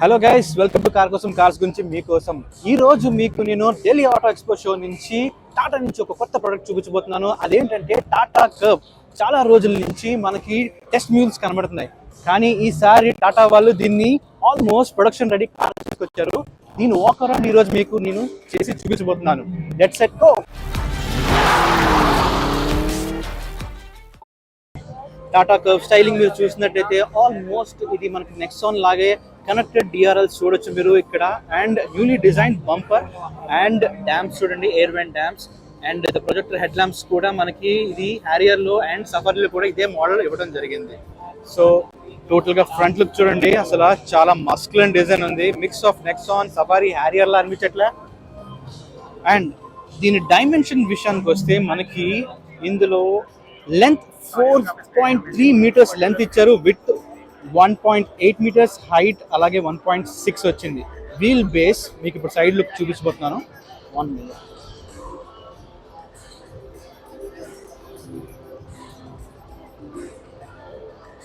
Hello guys welcome to car కోసం cars గురించి మీకోసం ఈ రోజు మీకు నేను ఢిల్లీ ఆటో ఎక్స్పో షో నుంచి టాటా నుంచి ఒక కొత్త ప్రోడక్ట్ చూపించబోతున్నాను. అదేంటంటే టాటా కర్వ్ చాలా రోజుల నుంచి మనకి టెస్ట్ మ్యూల్స్ కనబడుతున్నాయి. కానీ ఈసారి టాటా వాళ్ళు దీన్ని ఆల్మోస్ట్ ప్రొడక్షన్ రెడీ కార్ తీసుకొచ్చారు. దీని వాక్ అరౌండ్ ఈ రోజు మీకు నేను చేసి చూపించబోతున్నాను. Let's get go Tata Curvv styling మీరు చూసినట్టయితే ఆల్మోస్ట్ ఇది మనకి నెక్సాన్ లాగే కనెక్టెడ్ డిఆర్ఎల్ చూడొచ్చు మీరు ఇక్కడ. And newly design bumper and dams చూడండి air vent dams and the projector head lamps కూడా మనకి ఇది హ్యారియర్లో అండ్ సఫర్లో కూడా ఇదే మోడల్ ఇవ్వడం జరిగింది. సో టోటల్గా ఫ్రంట్ లుక్ చూడండి. అసలు చాలా మస్కులన్ డిజైన్ ఉంది. మిక్స్ ఆఫ్ నెక్సాన్ సఫారీ హ్యారియర్లా అనిపించట్లే. అండ్ దీని డైమెన్షన్ విషయానికి వస్తే మనకి ఇందులో length four point three metres length ఇచ్చారు. With one point eight metres height అలాగే వన్ పాయింట్ సిక్స్ వచ్చింది. వీల్ బేస్ మీకు ఇప్పుడు సైడ్ లుక్ చూపించబోతున్నాను. వన్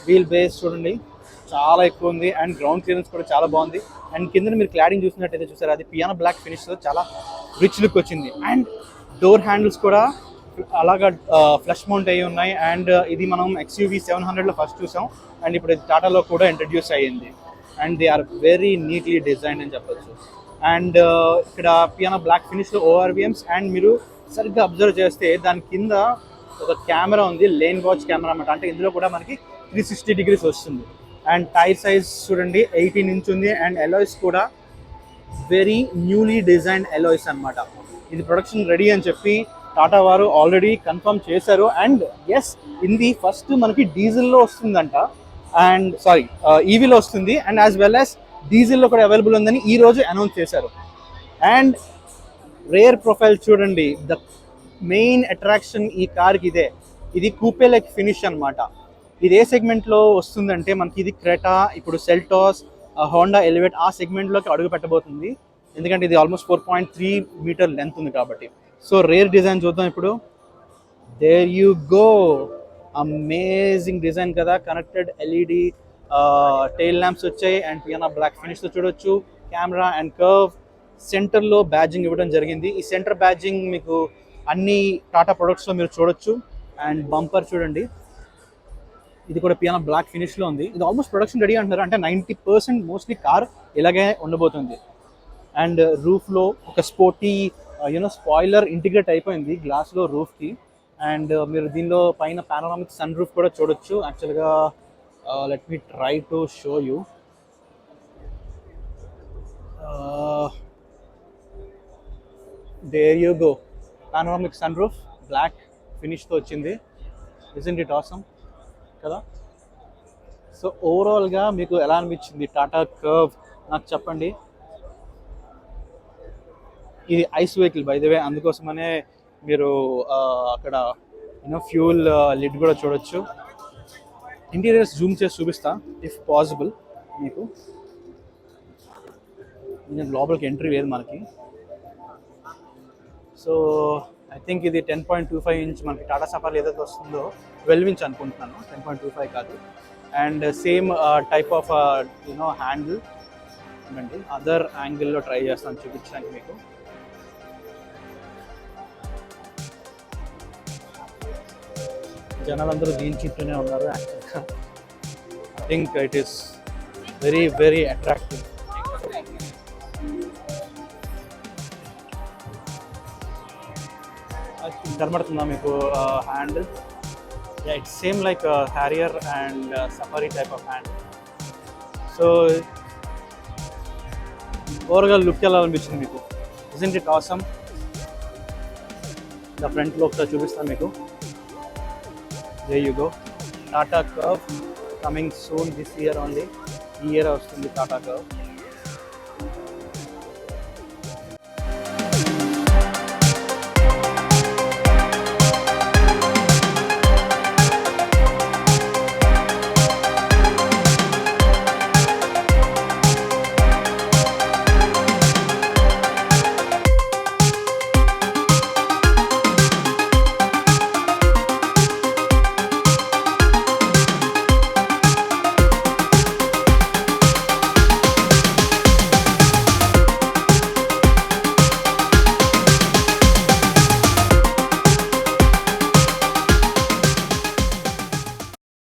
వీల్ బేస్ చూడండి చాలా ఎక్కువ ఉంది. అండ్ గ్రౌండ్ క్లియరెన్స్ కూడా చాలా బాగుంది. అండ్ కింద మీరు క్లాడింగ్ చూసినట్టయితే చూసారు అది పియానో బ్లాక్ ఫినిష్తో చాలా రిచ్ లుక్ వచ్చింది. అండ్ డోర్ హ్యాండిల్స్ కూడా అలాగా ఫ్లష్ మౌంట్ అయ్యి ఉన్నాయి. అండ్ ఇది మనం ఎక్స్యూవి సెవెన్ హండ్రెడ్లో ఫస్ట్ చూసాం. అండ్ ఇప్పుడు టాటాలో కూడా ఇంట్రడ్యూస్ అయ్యింది. And they are very neatly design అని చెప్పొచ్చు. అండ్ ఇక్కడ పియానో బ్లాక్ ఫినిష్లో ఓఆర్విఎమ్స్. అండ్ మీరు సరిగ్గా అబ్జర్వ్ చేస్తే దాని కింద ఒక కెమెరా ఉంది లేన్ వాచ్ కెమెరా అనమాట అంటే ఇందులో కూడా మనకి త్రీ సిక్స్టీ డిగ్రీస్ వస్తుంది. అండ్ టైర్ సైజ్ చూడండి ఎయిటీన్ ఇంచ్ ఉంది. అండ్ ఎలాయిస్ కూడా వెరీ న్యూలీ డిజైన్ ఎలాయిస్ అనమాట ఇది ప్రొడక్షన్ రెడీ అని చెప్పి టాటా వారు ఆల్రెడీ కన్ఫర్మ్ చేశారు. అండ్ ఎస్ ఇది ఫస్ట్ మనకి డీజిల్లో వస్తుందంట. అండ్ సారీ ఈవీలో uh, వస్తుంది. అండ్ యాజ్ వెల్ యాజ్ డీజిల్లో కూడా అవైలబుల్ ఉందని ఈ రోజు అనౌన్స్ చేశారు. అండ్ రేర్ ప్రొఫైల్ చూడండి. ద మెయిన్ అట్రాక్షన్ ఈ కార్కి ఇదే. ఇది కూపే లైక్ ఫినిష్ అనమాట ఇది ఏ సెగ్మెంట్లో వస్తుందంటే మనకి ఇది క్రెటా ఇప్పుడు సెల్టాస్ హోండా ఎలివేట్ ఆ సెగ్మెంట్లోకి అడుగు పెట్టబోతుంది. ఎందుకంటే ఇది almost four point three meter length ఉంది కాబట్టి. సో రేర్ డిజైన్ చూద్దాం ఇప్పుడు. There you go amazing design కదా. కనెక్టెడ్ ఎల్ఈడి టైల్ ల్యాంప్స్ వచ్చాయి అండ్ పియానా బ్లాక్ ఫినిష్తో చూడొచ్చు. కెమెరా అండ్ కర్వ్ సెంటర్లో బ్యాడ్జింగ్ ఇవ్వడం జరిగింది. ఈ సెంటర్ బ్యాడ్జింగ్ మీకు అన్ని టాటా ప్రొడక్ట్స్లో మీరు చూడొచ్చు. అండ్ బంపర్ చూడండి. ఇది కూడా పియానో బ్లాక్ ఫినిష్లో ఉంది. ఇది ఆల్మోస్ట్ ప్రొడక్షన్ రెడీ అంటున్నారు. అంటే నైంటీ పర్సెంట్ మోస్ట్లీ కార్ ఇలాగే ఉండబోతుంది. అండ్ రూఫ్లో ఒక స్పోర్టీ యూనో స్పాయిలర్ ఇంటిగ్రేట్ అయిపోయింది గ్లాస్లో రూఫ్కి అండ్ మీరు దీనిలో పైన పానరామిక్ సన్ రూఫ్ కూడా చూడొచ్చు. యాక్చువల్గా let me try to show you there you go panoramic sun roof black ఫినిష్తో వచ్చింది. ఇజెంట్ ఇట్ ఆసమ్ కదా? సో ఓవరాల్గా మీకు ఎలా అనిపించింది? టాటా కర్వ్ నాకు చెప్పండి. ఇది ICE vehicle by the way అందుకోసమనే మీరు అక్కడ యూనో ఫ్యూల్ లిడ్ కూడా చూడొచ్చు. ఇంటీరియర్స్ జూమ్ చేసి చూపిస్తా ఇఫ్ పాసిబుల్ మీకు. నేను లోపలికి ఎంట్రీ లేదు మనకి. సో ఐ థింక్ ఇది ten point two five inch మనకి టాటా సఫారీ ఏదైతే వస్తుందో ట్వెల్వ్ ఇంచ్ అనుకుంటున్నాను. టెన్ పాయింట్ టూ ఫైవ్ కాదు. And same type of you know handle అండి అదర్ యాంగిల్లో ట్రై చేస్తాను చూపించడానికి మీకు. జనాలందరూ దీని చుట్టూనే ఉన్నారు. I think it is very very attractive కనబడుతుందా మీకు hand it's same like Harrier and Safari type of hand so ఓవర్గా లుక్ ఎలా అనిపించింది మీకు? ఇజెంట్ ఇట్ ఆసమ్ ద ఫ్రంట్లో ఒకసారి చూపిస్తాను మీకు. There you go. Tata Curvv coming soon this year only. ఈ ఇయర్ వస్తుంది టాటా కర్వ్.